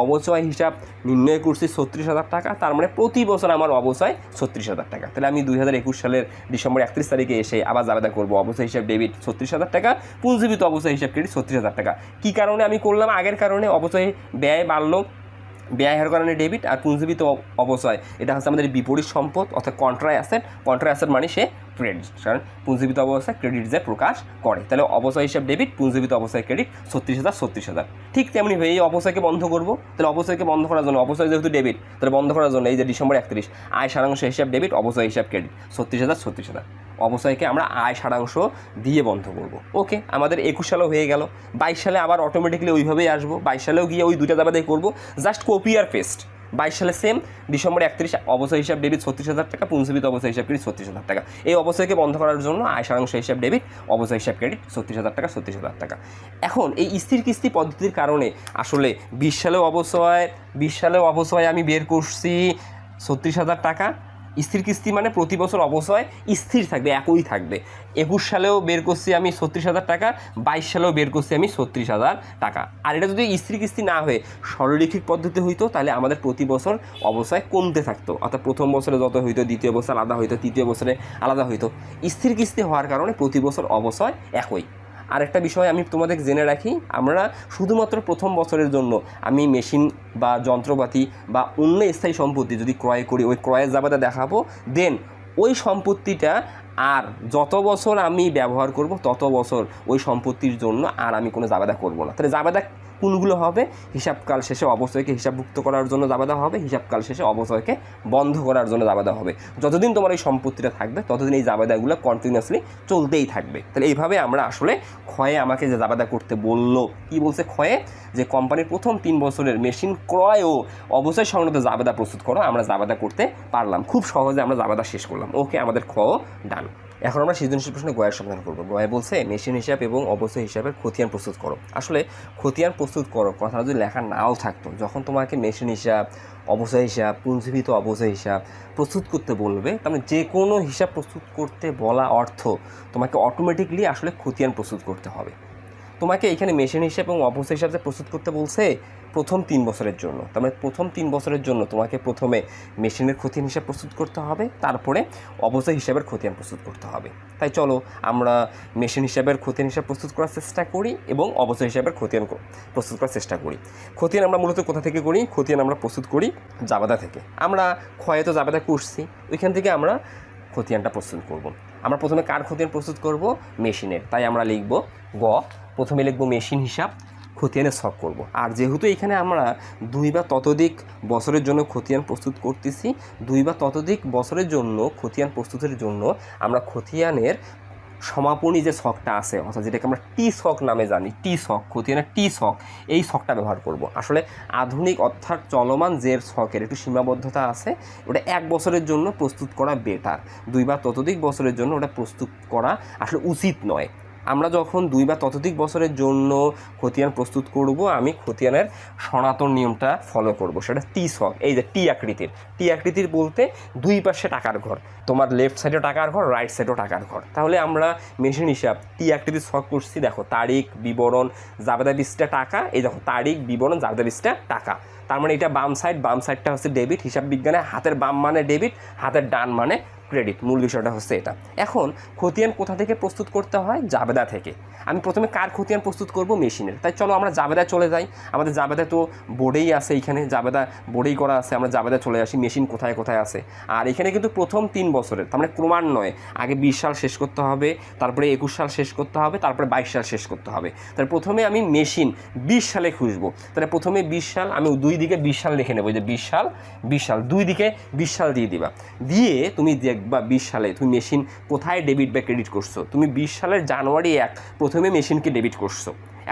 A: অবচয় হিসাব নির্ণয় করছি ছত্রিশ হাজার টাকা, তার মানে প্রতি বছর আমার অবচয় ছত্রিশ হাজার টাকা। তাহলে আমি দুই হাজার একুশ সালের ডিসেম্বর একত্রিশ তারিখে এসে আবার জাবেদা করব। অবচয় হিসাব ডেবিট ছত্রিশ হাজার টাকা পুঞ্জীবিত অবচয় হিসাব ক্রেডিট ছত্রিশ হাজার টাকা। কী কারণে আমি করলাম? আগের কারণে অবচয় ব্যয় বাড়লো। ব্যয় হার কারণে ডেবিট আর পুঁজিবিত অবচয় এটা হচ্ছে আমাদের বিপরীত সম্পদ, অর্থাৎ কন্ট্রা অ্যাসেট কন্ট্রা অ্যাসেট মানে সে ক্রেডিট কারণ পুঞ্জীবিত অবস্থায় ক্রেডিট যে প্রকাশ করে। তাহলে অবচয় হিসাব ডেবিট পুঞ্জীবিত অবস্থায় ক্রেডিট ছত্রিশ হাজার ছত্রিশ হাজার। ঠিক তেমনি এই অবচয়কে বন্ধ করব। তাহলে অবচয়কে বন্ধ করার জন্য অবচয় যেহেতু ডেবিট তাহলে বন্ধ করার জন্য এই যে ডিসেম্বর একত্রিশ, আয় সারাংশ হিসাব ডেবিট অবচয় হিসাব ক্রেডিট ছত্রিশ হাজার ছত্রিশ হাজার। অবচয়কে আমরা আয় সারাংশ দিয়ে বন্ধ করব। ওকে, আমাদের একুশ সালেও হয়ে গেল। বাইশ সালে আবার অটোমেটিকলি ওইভাবেই আসব। বাইশ সালেও গিয়ে ওই দুটা জায়গাতেই করব। জাস্ট কপি আর পেস্ট বাইশ সালে সেম ডিসেম্বর একত্রিশ, অবসর হিসাব ডেবিট ছত্রিশ হাজার টাকা পুঞ্জীবিত অবসর হিসাব ক্রেডিট ছত্রিশ হাজার টাকা। এই অবসরকে বন্ধ করার জন্য আয় সারাংশ হিসাব ডেবিট অবসর হিসাব ক্রেডিট ছত্রিশ হাজার টাকা, ছত্রিশ হাজার টাকা। এখন এই স্থির কিস্তি পদ্ধতির কারণে আসলে বিশ সালেও অবসয় বিশ সালেও অবসয় আমি বের করছি ছত্রিশ হাজার টাকা স্থির কিস্তি মানে প্রতি বছর অবচয় স্থির থাকবে, একই থাকবে। একুশ সালেও বের করছি আমি ছত্রিশ হাজার টাকা, বাইশ সালেও বের করছি আমি ছত্রিশ হাজার টাকা। আর এটা যদি স্থির কিস্তি না হয়ে সরলিখিক পদ্ধতি হইতো, তাহলে আমাদের প্রতি বছর অবচয় কমতে থাকতো। অর্থাৎ প্রথম বছরে যত হইতো, দ্বিতীয় বছর আলাদা হইতো, তৃতীয় বছরে আলাদা হইতো। স্থির কিস্তি হওয়ার কারণে প্রতি বছর অবচয় একই। আরেকটা বিষয় আমি তোমাদের জেনে রাখি, আমরা শুধুমাত্র প্রথম বছরের জন্য আমি মেশিন বা যন্ত্রপাতি বা অন্য স্থায়ী সম্পত্তি যদি ক্রয় করি, ওই ক্রয়ের জাবাদা দেখাবো দেন ওই সম্পত্তিটা আর যত বছর আমি ব্যবহার করব, তত বছর ওই সম্পত্তির জন্য আর আমি কোনো জাবাদা করব না। তাহলে জাবাদা কোনগুলো হবে, হিসাবকাল শেষে অবচয়কে হিসাবভুক্ত করার জন্য জাবাদা হবে, হিসাবকাল শেষে অবচয়কে বন্ধ করার জন্য জাবাদা হবে। যতদিন তোমার এই সম্পত্তিটা থাকবে, ততদিন এই জাবাদাগুলো কন্টিনিউয়াসলি চলতেই থাকবে। তাহলে এইভাবে আমরা আসলে ক্ষয়ে আমাকে যে জাবাদা করতে বলল, কি বলছে ক্ষয়ে? যে কোম্পানির প্রথম তিন বছরের মেশিন ক্রয় ও অবচয় সংক্রান্ত জাবাদা প্রস্তুত করো, আমরা জাবাদা করতে পারলাম। খুব সহজে আমরা জাবাদা শেষ করলাম। ওকে, আমাদের খ ডান। এখন আমরা সৃজনশীল প্রশ্নে গয়ের সমাধান করব। গয়ে বলছে, মেশিন হিসাব এবং অবস্থা হিসাবের খতিয়ান প্রস্তুত করো। আসলে খতিয়ান প্রস্তুত করো, কথা যদি লেখা নাও থাকতো, যখন তোমাকে মেশিন হিসাব, অবস্থা হিসাব পুঞ্জীবিত অবস্থা হিসাব প্রস্তুত করতে বলবে তাহলে মানে যে কোনো হিসাব প্রস্তুত করতে বলা অর্থ তোমাকে অটোমেটিকলি আসলে খতিয়ান প্রস্তুত করতে হবে। তোমাকে এখানে মেশিন হিসাব এবং অবস্থা হিসাবে প্রস্তুত করতে বলছে, প্রথম তিন বছরের জন্য। তার মানে প্রথম তিন বছরের জন্য তোমাকে প্রথমে মেশিনের খতিয়ান হিসাব প্রস্তুত করতে হবে, তারপরে অবস্থা হিসাবের খতিয়ান প্রস্তুত করতে হবে। তাই চলো, আমরা মেশিন হিসাবের খতিয়ান হিসাব প্রস্তুত করার চেষ্টা করি এবং অবস্থা হিসাবের খতিয়ান প্রস্তুত করার চেষ্টা করি। খতিয়ান আমরা মূলত কোথা থেকে করি? খতিয়ান আমরা প্রস্তুত করি জাবাদা থেকে। আমরা ক্ষয়ে তো জাবাদা করছি ওইখান থেকে আমরা খতিয়ানটা প্রস্তুত করব। আমরা প্রথমে কার খতিয়ান প্রস্তুত করব? মেশিনের তাই আমরা লিখব গ প্রথমে লিখব মেশিন হিসাব খতিয়ানের ছক করব। আর যেহেতু এখানে আমরা দুই বা ততোধিক বছরের জন্য খতিয়ান প্রস্তুত করতেছি, দুই বা ততোধিক বছরের জন্য খতিয়ান প্রস্তুতের জন্য আমরা খতিয়ানের সমাপনী যে শখটা আছে, অর্থাৎ যেটাকে আমরা টি শখ নামে জানি, টি শখ খতিয়ানের টি শখ এই শখটা ব্যবহার করব। আসলে আধুনিক অর্থাৎ চলমান জের শখের একটু সীমাবদ্ধতা আছে, ওটা এক বছরের জন্য প্রস্তুত করা বেটার দুই বা ততোধিক বছরের জন্য ওটা প্রস্তুত করা আসলে উচিত নয়। আমরা যখন দুই বা ততোধিক বছরের জন্য খতিয়ান প্রস্তুত করব, আমি খতিয়ানের সনাতন নিয়মটা ফলো করব। সেটা টি সক এই যে টি আকৃতির। টি আকৃতির বলতে দুই পাশে টাকার ঘর। তোমার লেফট সাইডেও টাকার ঘর রাইট সাইডেও টাকার ঘর। তাহলে আমরা মেশিন হিসাব টি আকৃতির ছক করছি। দেখো, তারিখ, বিবরণ জাবেদা বিশটা টাকা। এই দেখো, তারিখ, বিবরণ জাবেদা বিশটা টাকা। তার মানে এটা বাম সাইড বাম সাইডটা হচ্ছে ডেবিট হিসাব বিজ্ঞানে হাতের বাম মানে ডেবিট হাতের ডান মানে ক্রেডিট মূল বিষয়টা হচ্ছে এটা। এখন খতিয়ান কোথা থেকে প্রস্তুত করতে হয়? জাবেদা থেকে। আমি প্রথমে কার খতিয়ান প্রস্তুত করব? মেশিনের। তাই চলো আমরা জাবেদায় চলে যাই। আমাদের জাবেদা তো বোর্ডেই আছে এইখানে জাবেদা বোর্ডেই করা আছে। আমরা জাবেদা চলে আসি। মেশিন কোথায় কোথায় আছে? আর এখানে কিন্তু প্রথম তিন বছরের। তার মানে ক্রমান্বয়ে আগে বিশ সাল শেষ করতে হবে, তারপরে একুশ সাল শেষ করতে হবে, তারপরে বাইশ সাল শেষ করতে হবে। তাহলে প্রথমে আমি মেশিন বিশ সালে খুঁজবো। তাহলে প্রথমে বিশ সাল, আমি দুই দিকে বিশ সাল লিখে নেব। যে বিশ সাল বিশ সাল, দুই দিকে বিশ সাল দিয়ে দিবা। দিয়ে তুমি দেখবা বিশ সালে তুমি মেশিন কোথায় ডেবিট বা ক্রেডিট করছ? তুমি বিশ সালের জানুয়ারি এক প্রথমে মেশিনকে ডেবিট করছ।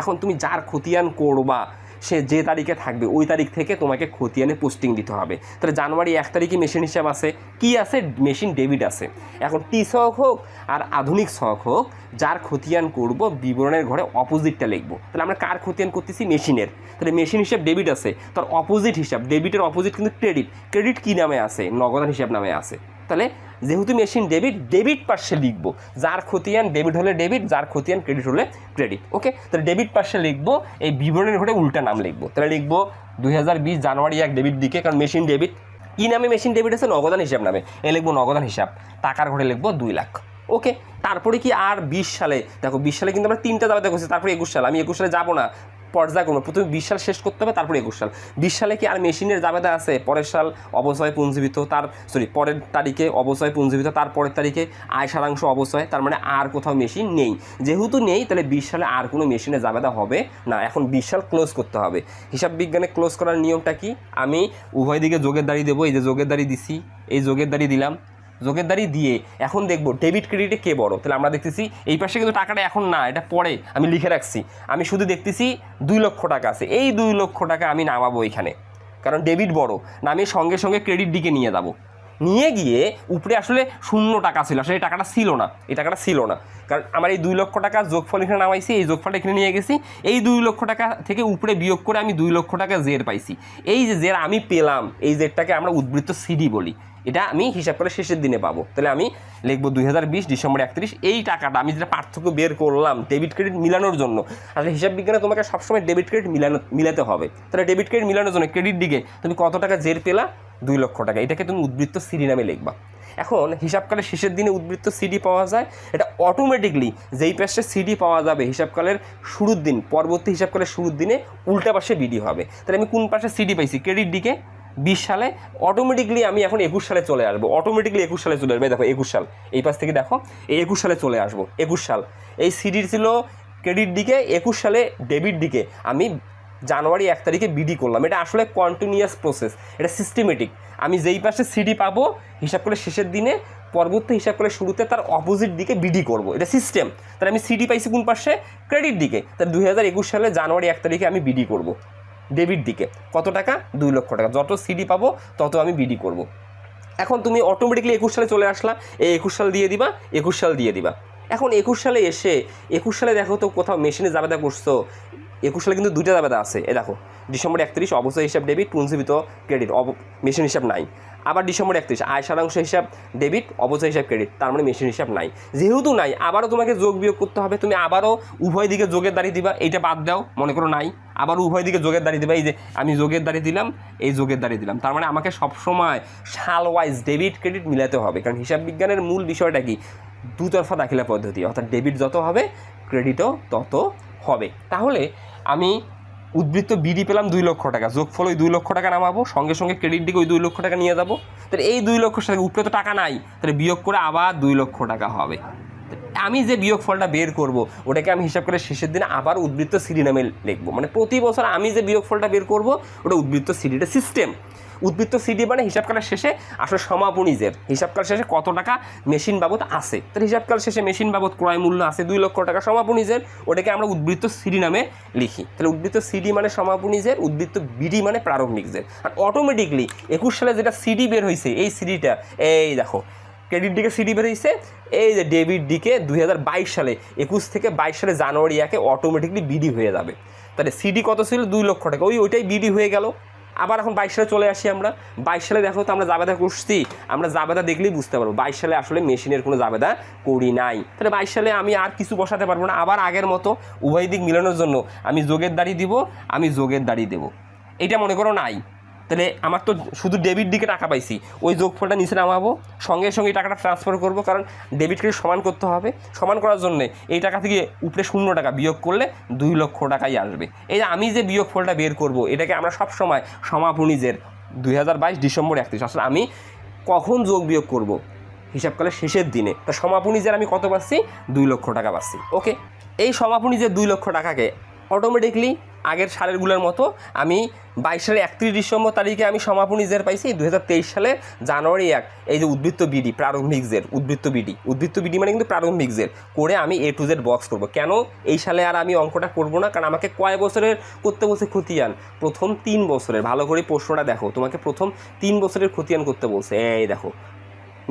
A: এখন তুমি যার খতিয়ান করবা, সে যে তারিখে থাকবে, ওই তারিখ থেকে তোমাকে খতিয়ানে পোস্টিং দিতে হবে। তাহলে জানুয়ারি এক তারিখে মেশিন হিসাব আছে। কি আছে? মেশিন ডেবিট আছে। এখন টি শখ হোক আর আধুনিক শখ হোক, যার খতিয়ান করব, বিবরণের ঘরে অপোজিটটা লিখব। তাহলে আমরা কার খতিয়ান করতেছি? মেশিনের তাহলে মেশিন হিসাব ডেবিট আছে। তার অপোজিট হিসাব ডেবিটের অপোজিট কিন্তু ক্রেডিট ক্রেডিট কী নামে আছে? নগদান হিসাব নামে আছে। তাহলে যেহেতু মেশিন ডেবিট ডেবিট পার্শ্বে লিখব। যার খতিয়ান ডেবিট হলে ডেবিট, যার খতিয়ান ক্রেডিট হলে ক্রেডিট, ওকে? তাহলে ডেবিট পার্শ্বে লিখব, এই বিবরণের ঘরে উল্টা নাম লিখব। তাহলে লিখব দুই হাজার বিশ জানুয়ারি এক ডেবিট দিকে, কারণ মেশিন ডেবিট, কী নামে মেশিন ডেবিট আছে নগদান হিসাব নামে। এ লিখব নগদান হিসাব। টাকার ঘরে লিখব দুই লাখ। ওকে? তারপরে কি আর বিশ সালে, দেখো বিশ সালে কিন্তু আমরা তিনটা দাবাতে করছি তারপরে একুশ সালে। আমি একুশ সালে যাব না। পর্যায়ক্রমে প্রথমে বিশ সাল শেষ করতে হবে, তারপরে একুশ সাল। বিশ সালে কি আর মেশিনের জাবেদা আছে? পরের সাল অবচয় পুঞ্জীবিত তার সরি পরের তারিখে অবচয় পুঞ্জীবিত তার পরের তারিখে আয় সারাংশ অবচয় তার মানে আর কোথাও মেশিন নেই। যেহেতু নেই, তাহলে বিশ সালে আর কোনো মেশিনে জাবেদা হবে না। এখন বিশ সাল ক্লোজ করতে হবে। হিসাব বিজ্ঞানে ক্লোজ করার নিয়মটা কি? আমি উভয় দিকে যোগের দাঁড়িয়ে দেবো, এই যে যোগের দাঁড়িয়ে দিছি, এই যোগের দাঁড়িয়ে দিলাম যোগের দাঁড়িয়ে দিয়ে। এখন দেখব ডেবিট ক্রেডিটে কে বড়? তাহলে আমরা দেখতেছি, এই পাশে কিন্তু টাকাটা এখন না, এটা পরে আমি লিখে রাখছি। আমি শুধু দেখতেছি দুই লক্ষ টাকা আছে। এই দুই লক্ষ টাকা আমি নামাবো এখানে। কারণ ডেবিট বড়। না আমি সঙ্গে সঙ্গে ক্রেডিট দিকে নিয়ে যাব। নিয়ে গিয়ে উপরে আসলে শূন্য টাকা ছিল। আসলে এই টাকাটা ছিল না। এই টাকাটা ছিল না। কারণ আমার এই দুই লক্ষ টাকা যোগফল এখানে নামাইছি, এই যোগফলটা এখানে নিয়ে গেছি। এই দুই লক্ষ টাকা থেকে উপরে বিয়োগ করে আমি দুই লক্ষ টাকা জের পাইছি। এই যে জের আমি পেলাম, এই জেরটাকে আমরা উদ্বৃত্ত সিডি বলি। এটা আমি হিসাব করে শেষের দিনে পাবো। তাহলে আমি লিখব দুই হাজার বিশ ডিসেম্বর একত্রিশ, এই টাকাটা আমি যেটা পার্থক্য বের করলাম ডেবিট ক্রেডিট মিলানোর জন্য। আসলে হিসাব বিজ্ঞানে তোমাকে সবসময় ডেবিট ক্রেডিট মিলানো, মিলাতে হবে। তাহলে ডেবিট ক্রেডিট মিলানোর জন্য ক্রেডিট দিকে তুমি কত টাকা জের পেলা? দুই লক্ষ টাকা। এটাকে তুমি উদ্বৃত্ত সিডি নামে লিখবা। এখন হিসাবকালের শেষের দিনে উদ্বৃত্ত সিডি পাওয়া যায়। এটা অটোমেটিকলি যেই পাশে সিডি পাওয়া যাবে হিসাবকালের শুরুর দিন, পরবর্তী হিসাবকালের শুরুর দিনে উল্টা পাশে বিডি হবে। তাহলে আমি কোন পাশে সিডি পাইছি? ক্রেডিট দিকে। বিশ সালে অটোমেটিকলি আমি এখন একুশ সালে চলে আসব। অটোমেটিকলি একুশ সালে চলে আসবে। দেখো, একুশ সাল। এই পাশ থেকে দেখো, এই একুশ সালে চলে আসব। একুশ সাল। এই সিডির ছিল ক্রেডিট দিকে, একুশ সালে ডেবিট দিকে। আমি জানুয়ারি এক তারিখে বিডি করলাম। এটা আসলে কন্টিনিউয়াস প্রসেস এটা সিস্টেমেটিক আমি যেই পাশে সিডি পাবো, হিসাব করে শেষের দিনে, পরবর্তী হিসাব করে শুরুতে তার অপোজিট দিকে বিডি করব। এটা সিস্টেম তাহলে আমি সিডি পাইছি কোন পাশে? ক্রেডিট দিকে। তাহলে দুই হাজার একুশ সালে জানুয়ারি এক তারিখে আমি বিডি করব। ডেবিট দিকে। কত টাকা? দুই লক্ষ টাকা। যত সিডি পাবো, তত আমি বিডি করব। এখন তুমি অটোমেটিকলি একুশ সালে চলে আসলা। এই একুশ সাল দিয়ে দিবা, একুশ সাল দিয়ে দিবা। এখন একুশ সালে এসে, একুশ সালে দেখো তো কোথাও মেশিনে জাবেদা করছ। একুশ সালে কিন্তু দুইটা জাবেদা আছে। এ দেখো, ডিসেম্বর একত্রিশ অবস্থা হিসাব ডেবিট পুঞ্জীবিত ক্রেডিট অব মেশিন হিসাব নাই। আবার ডিসেম্বর একত্রিশ। আয় সারাংশ হিসাব ডেবিট অবচয় হিসাব ক্রেডিট তার মানে মেশিন হিসাব নাই। যেহেতু নাই, আবারও তোমাকে যোগ বিয়োগ করতে হবে, তুমি আবারও উভয় দিকে যোগের দাঁড়িয়ে দিবা, এইটা বাদ দাও, মনে করো নাই। আবার উভয় দিকে যোগের দাঁড়িয়ে দিবা, এই যে আমি যোগের দাঁড়িয়ে দিলাম, এই যোগের দাঁড়িয়ে দিলাম। তার মানে আমাকে সবসময় সাল ওয়াইজ ডেবিট ক্রেডিট মিলাতে হবে। কারণ হিসাব বিজ্ঞানের মূল বিষয়টা কি? দুতরফা দাখিলা পদ্ধতি, অর্থাৎ ডেবিট যত হবে ক্রেডিটও তত হবে। তাহলে আমি উদ্বৃত্ত বিডি পেলাম দুই লক্ষ টাকা। যোগফল ওই দুই লক্ষ টাকা নামাবো, সঙ্গে সঙ্গে ক্রেডিট দিকে ওই দুই লক্ষ টাকা নিয়ে যাব। তাহলে এই দুই লক্ষ টাকা, উপরে তো টাকা নাই, তাহলে বিয়োগ করে আবার দুই লক্ষ টাকা হবে। আমি যে বিয়োগ ফলটা বের করব, ওটাকে আমি হিসাব করে শেষের দিনে আবার উদ্বৃত্ত সিডি নামে লিখব। মানে প্রতি বছর আমি যে বিয়োগ ফলটা বের করব, ওটা উদ্বৃত্ত সিডিটা সিস্টেম উদ্বৃত্ত সিডি মানে হিসাবকালের শেষে আসলে সমাপনী সমাপনীজের হিসাবকাল শেষে কত টাকা মেশিন বাবদ আছে? তাহলে হিসাবকাল শেষে মেশিন বাবদ ক্রয় মূল্য আছে দুই লক্ষ টাকা সমাপনী সমাপনীজের ওটাকে আমরা উদ্বৃত্ত সিডি নামে লিখি। তাহলে উদ্বৃত্ত সিডি মানে সমাপনী সমাপনীজের উদ্বৃত্ত বিডি মানে প্রারম্ভিকজের আর অটোমেটিকলি একুশ সালে যেটা সিডি বের হয়েছে এই সিডিটা এই দেখো ক্রেডিট দিকে সিডি বেরিয়েছে এই যে ডেবিট দিকে দুই হাজার বাইশ সালে, একুশ থেকে বাইশ সালে জানুয়ারি একে অটোমেটিকলি বিডি হয়ে যাবে। তাহলে সিডি কত ছিল? দুই লক্ষ টাকা। ওই, ওইটাই বিডি হয়ে গেল। আবার এখন বাইশ সালে চলে আসি আমরা। বাইশ সালে দেখো তো আমরা জাবেদা করছি। আমরা জাবেদা দেখলেই বুঝতে পারব। বাইশ সালে আসলে মেশিনের কোনো জাবেদা করি নাই। তাহলে বাইশ সালে আমি আর কিছু বসাতে পারব না। আবার আগের মতো উভয় দিক মিলানোর জন্য আমি যোগের দাড়ি দিব, আমি যোগের দাড়ি দেবো। এটা মনে করো নাই। তাহলে আমার তো শুধু ডেবিট দিকে টাকা পাইছি। ওই যোগফলটা নিচে নামাবো, সঙ্গে সঙ্গে টাকাটা ট্রান্সফার করব, কারণ ডেবিট ক্রেডিট সমান করতে হবে। সমান করার জন্য এই টাকা থেকে উপরে শূন্য টাকা বিয়োগ করলে দুই লক্ষ টাকাই আসবে। এই যে আমি যে বিয়োগ ফলটা বের করব, এটাকে আমরা সব সময় সমাপনীজের দুই হাজার বাইশ ডিসেম্বর একত্রিশ আসলে আমি কখন যোগ বিয়োগ করব? হিসাবকালের শেষের দিনে। তা সমাপনীজের আমি কত পাচ্ছি? দুই লক্ষ টাকা পাচ্ছি। ওকে এই সমাপনীজের দুই লক্ষ টাকাকে অটোমেটিকলি আগের সালেরগুলোর মতো আমি বাইশ সালের একত্রিশ ডিসেম্বর তারিখে আমি সমাপনী জের পাইছি দু হাজার তেইশ সালে জানুয়ারি এক, এই যে উদ্বৃত্ত বিডি প্রারম্ভিক জের উদ্বৃত্ত বিডি উদ্বৃত্ত বিডি মানে কিন্তু প্রারম্ভিক জের করে আমি এ টু জেড বক্স করব। কেন? এই সালে আর আমি অঙ্কটা করব না, কারণ আমাকে কয় বছরের করতে বলছে খতিয়ান? প্রথম তিন বছরের। ভালো করে প্রশ্নটা দেখো, তোমাকে প্রথম তিন বছরের খতিয়ান করতে বলছে। এই দেখো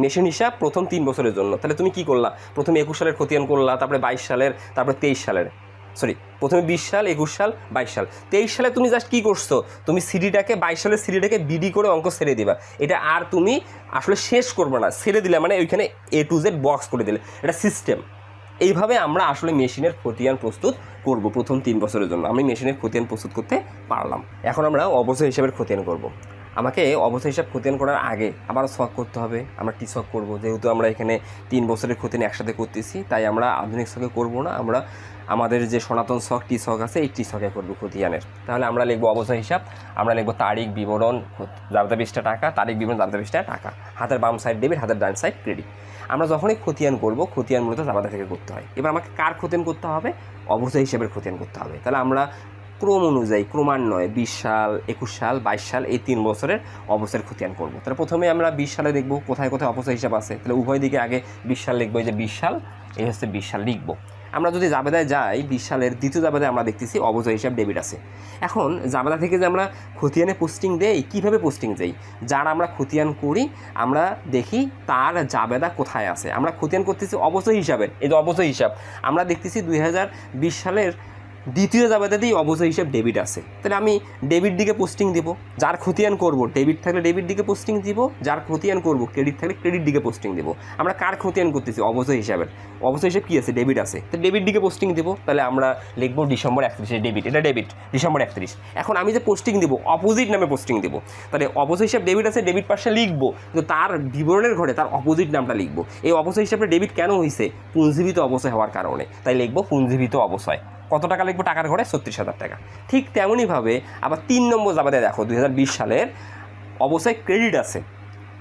A: মেশিন হিসাব প্রথম তিন বছরের জন্য। তাহলে তুমি কি করলা? প্রথমে একুশ সালের খতিয়ান করলা, তারপরে বাইশ সালের, তারপরে তেইশ সালের। সরি প্রথমে বিশ সাল, একুশ সাল, বাইশ সাল। তেইশ সালে তুমি জাস্ট কী করছ? তুমি সিডিটাকে, বাইশ সালের সিডিটাকে বিডি করে অঙ্ক ছেড়ে দিবা। এটা আর তুমি আসলে শেষ করবে না। ছেড়ে দিলে মানে ওইখানে এ টু জেড বক্স করে দিলে। এটা সিস্টেম এইভাবে আমরা আসলে মেশিনের খতিয়ান প্রস্তুত করব প্রথম তিন বছরের জন্য। আমি মেশিনের খতিয়ান প্রস্তুত করতে পারলাম। এখন আমরা অবসর হিসাবের খতিয়ান করব। আমাকে অবস্থা হিসাব খতিয়ান করার আগে আবার শখ করতে হবে। আমরা টি শখ করব? যেহেতু আমরা এখানে তিন বছরের খতিয়ান একসাথে করতেছি, তাই আমরা আধুনিক শখে করব না। আমরা আমাদের যে সনাতন শখ টি শখ আছে, এই টি শখে করব খতিয়ানের। তাহলে আমরা লিখব অবস্থা হিসাব, আমরা লিখব তারিখ, বিবরণ জাবেদা বিশটা টাকা, তারিখ, বিবরণ জাবেদা বিশটা টাকা, হাতের বাম সাইড ডেবিট হাতের ডান সাইড ক্রেডিট আমরা যখনই খতিয়ান করব, খতিয়ান মূলত জাবেদা থেকে করতে হয়। এবার আমাকে কার খতিয়ান করতে হবে? অবস্থা হিসাবের খতিয়ান করতে হবে। তাহলে আমরা ক্রম অনুযায়ী, ক্রমান্বয়ে বিশ সাল, একুশ সাল, বাইশ সাল, এই তিন বছরের অবস্থার খতিয়ান করব। তাহলে প্রথমে আমরা বিশ সালে দেখব কোথায় কোথায় অবস্থা হিসাব আছে। তাহলে উভয় দিকে আগে বিশ সাল লিখব, এই যে বিশ সাল, এই হচ্ছে বিশ সাল লিখব। আমরা যদি জাবেদায় যাই বিশ সালের দ্বিতীয় জাবেদায় আমরা দেখতেছি, অবজয় হিসাব ডেবিট আছে। এখন জাবেদা থেকে যে আমরা খতিয়ানে পোস্টিং দেই, কীভাবে পোস্টিং দেই? যার আমরা খতিয়ান করি, আমরা দেখি তার জাবেদা কোথায় আছে। আমরা খতিয়ান করতেছি অবচয় হিসাবের, এই যে অবচয় হিসাব। আমরা দেখতেছি দুই হাজার বিশ সালের দ্বিতীয় জাবেদাতেই অবচয় হিসাব ডেবিট আছে। তাহলে আমি ডেবিট দিকে পোস্টিং দিব, যার খতিয়ান করব, ডেবিট থাকলে ডেবিট দিকে পোস্টিং দিব, যার খতিয়ান করব ক্রেডিট থাকলে ক্রেডিট দিকে পোস্টিং দিব। আমরা কার খতিয়ান করতেছি? অবচয় হিসাবের। অবচয় হিসাব কী আছে? ডেবিট আছে। তো ডেবিট দিকে পোস্টিং দিব, তাহলে আমরা লিখব ডিসেম্বর একত্রিশে ডেবিট। এটা ডেবিট, ডিসেম্বর একত্রিশ। এখন আমি যে পোস্টিং দিব অপোজিট নামে পোস্টিং দিব। তাহলে অবচয় হিসাব ডেবিট আছে, ডেবিট পাশে লিখব, কিন্তু তার বিবরণের ঘরে তার অপোজিট নামটা লিখব। এই অবচয় হিসাবে ডেবিট কেন হয়েছে পুঞ্জীবিত অবচয় হওয়ার কারণে। তাই লিখব পুঞ্জীবিত অবচয় কত টাকা লিখব? টাকার ঘরে ছত্রিশ হাজার টাকা। ঠিক তেমনইভাবে আবার তিন নম্বর জাবাদে দেখো দু হাজার বিশ সালের অবস্থায় ক্রেডিট আছে।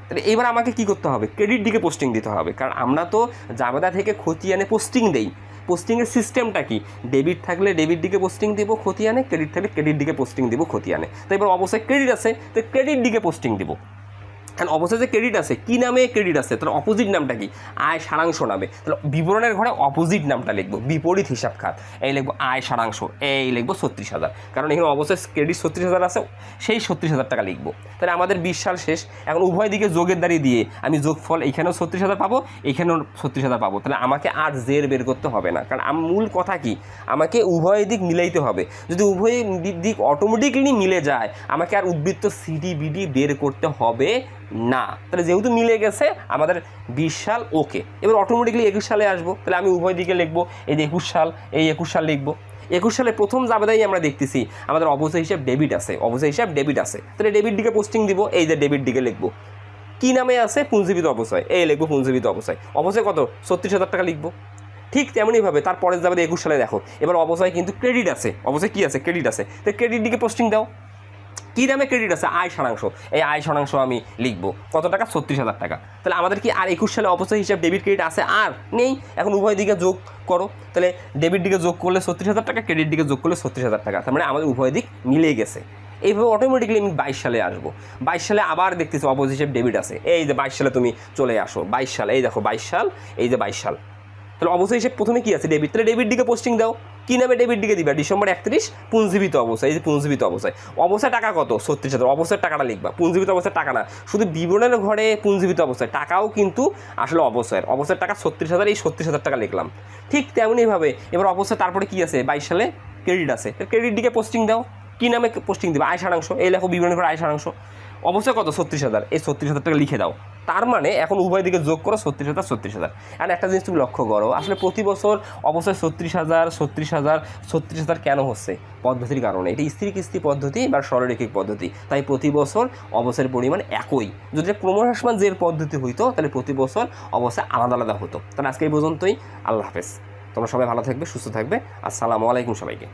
A: তাহলে এবার আমাকে কি করতে হবে? ক্রেডিট দিকে পোস্টিং দিতে হবে। কারণ আমরা তো জাবেদা থেকে খতিয়ানে পোস্টিং দেই। পোস্টিংয়ের সিস্টেমটা কি? ডেবিট থাকলে ডেবিট দিকে পোস্টিং দিব খতিয়ানে ক্রেডিট থাকলে ক্রেডিট দিকে পোস্টিং দিব খতিয়ানে। তো এবার অবশ্যই ক্রেডিট আছে, তো ক্রেডিট দিকে পোস্টিং দিব। অবশ্যই যে ক্রেডিট আছে, কী নামে ক্রেডিট আছে? তাহলে অপোজিট নামটা কি? আয় সারাংশ নামে। তাহলে বিবরণের ঘরে অপোজিট নামটা লিখব, বিপরীত হিসাব খাত। এই লিখব আয় সারাংশ, এই লিখব ছত্রিশ হাজার। কারণ এখানে অবশ্যই ক্রেডিট ছত্রিশ হাজার আছে, সেই ছত্রিশ হাজার টাকা লিখব। তাহলে আমাদের বিশ সাল শেষ। এখন উভয় দিকে যোগের দাঁড়িয়ে দিয়ে আমি যোগফল এখানেও ছত্রিশ হাজার পাবো, এখানেও ছত্রিশ হাজার পাবো। তাহলে আমাকে আর জের বের করতে হবে না। কারণ মূল কথা কি? আমাকে উভয় দিক মিলাইতে হবে। যদি উভয় দিক অটোমেটিকলি মিলে যায়, আমাকে আর উদ্বৃত্ত সিডি বিডি বের করতে হবে না। তাহলে যেহেতু মিলে গেছে, আমাদের বিশ সাল ওকে। এবার অটোমেটিকলি একুশ সালে আসব। তাহলে আমি উভয় দিকে লিখব, এই যে একুশ সাল, এই একুশ সাল লিখব। একুশ সালে প্রথম জাবেদাই আমরা দেখতেছি, আমাদের অবশ্যই হিসাব ডেবিট আছে, অবশ্যই হিসাব ডেবিট আছে। তাহলে ডেবিট দিকে পোস্টিং দিব, এই যে ডেবিট দিকে লিখব। কি নামে আছে? পুঞ্জীবিত অবশ্যই। এই লিখব পুঞ্জীবিত অবশ্যই। অবশ্যই কত? ছত্রিশ হাজার টাকা লিখব। ঠিক তেমনইভাবে তারপরে যাবে একুশ সালে দেখো। এবার অবশ্যই কিন্তু ক্রেডিট আছে। অবশ্যই কি আছে? ক্রেডিট আছে। তো ক্রেডিট দিকে পোস্টিং দাও। কী নামে ক্রেডিট আছে? আয় শতাংশ এই আয় শতাংশ আমি লিখব। কত টাকা? ছত্রিশ হাজার টাকা। তাহলে আমাদের কি আর একুশ সালে অবশ্যই হিসাব ডেবিট ক্রেডিট আছে? আর নেই। এখন উভয় দিকে যোগ করো। তাহলে ডেবিট দিকে যোগ করলে ছত্রিশ হাজার টাকা ক্রেডিট দিকে যোগ করলে ছত্রিশ হাজার টাকা। তার মানে আমাদের উভয় দিক মিলে গেছে। এইভাবে অটোমেটিকলি আমি বাইশ সালে আসব। বাইশ সালে আবার দেখতেছি অপোজিট হিসেবে ডেবিট আছে। এই যে বাইশ সালে তুমি চলে আসো। বাইশ সাল, এই দেখো বাইশ সাল, এই যে বাইশ সাল। তাহলে অবশ্যই সে প্রথমে কি আছে? ডেবিট তাহলে ডেবিট দিকে পোস্টিং দাও। কি নামে ডেবিট দিকে দিবা? ডিসেম্বর একত্রিশ পুঞ্জীবিত অবস্থায়। এই যে পুঞ্জীবিত অবস্থায়। অবস্থায় টাকা কত? ছত্রিশ হাজার অবস্থায় টাকাটা লিখবা। পুঞ্জীবিত অবস্থায় টাকা না। শুধু বিবরণের ঘরে পুঞ্জীবিত অবস্থায়। টাকাও কিন্তু আসলে অবস্থায় অবস্থায় টাকা ছত্রিশ হাজার, এই ছত্রিশ হাজার টাকা লিখলাম। ঠিক তেমনইভাবে এবার অবস্থায় তারপরে কি আছে? বাইশ সালে ক্রেডিট আছে। ক্রেডিট দিকে পোস্টিং দাও। কি নামে পোস্টিং দিবা? আয় সারাংশ। এই লেখো বিবরণের ঘরে আয় সারাংশ। অবশ্যই কত? ছত্রিশ হাজার। এই ছত্রিশ হাজার টাকা লিখে দাও। তার মানে এখন উভয় দিকে যোগ করো, ছত্রিশ হাজার ছত্রিশ হাজার। আর একটা জিনিস তুমি লক্ষ্য করো, আসলে প্রতি বছর অবশ্যই ছত্রিশ হাজার ছত্রিশ হাজার ছত্রিশ হাজার কেন হচ্ছে? পদ্ধতির কারণে। এটা স্থির কিস্তি পদ্ধতি বা সরলরেখিক পদ্ধতি। তাই প্রতি বছর অবসরের পরিমাণ একই। যদি ক্রমহ্রাসমান যে পদ্ধতি হইতো, তাহলে প্রতি বছর অবশ্যই আলাদা আলাদা হতো। তাহলে আজকে এই পর্যন্তই। আল্লাহ হাফেজ। তোমরা সবাই ভালো থাকবে, সুস্থ থাকবে। আসসালামু আলাইকুম সবাইকে।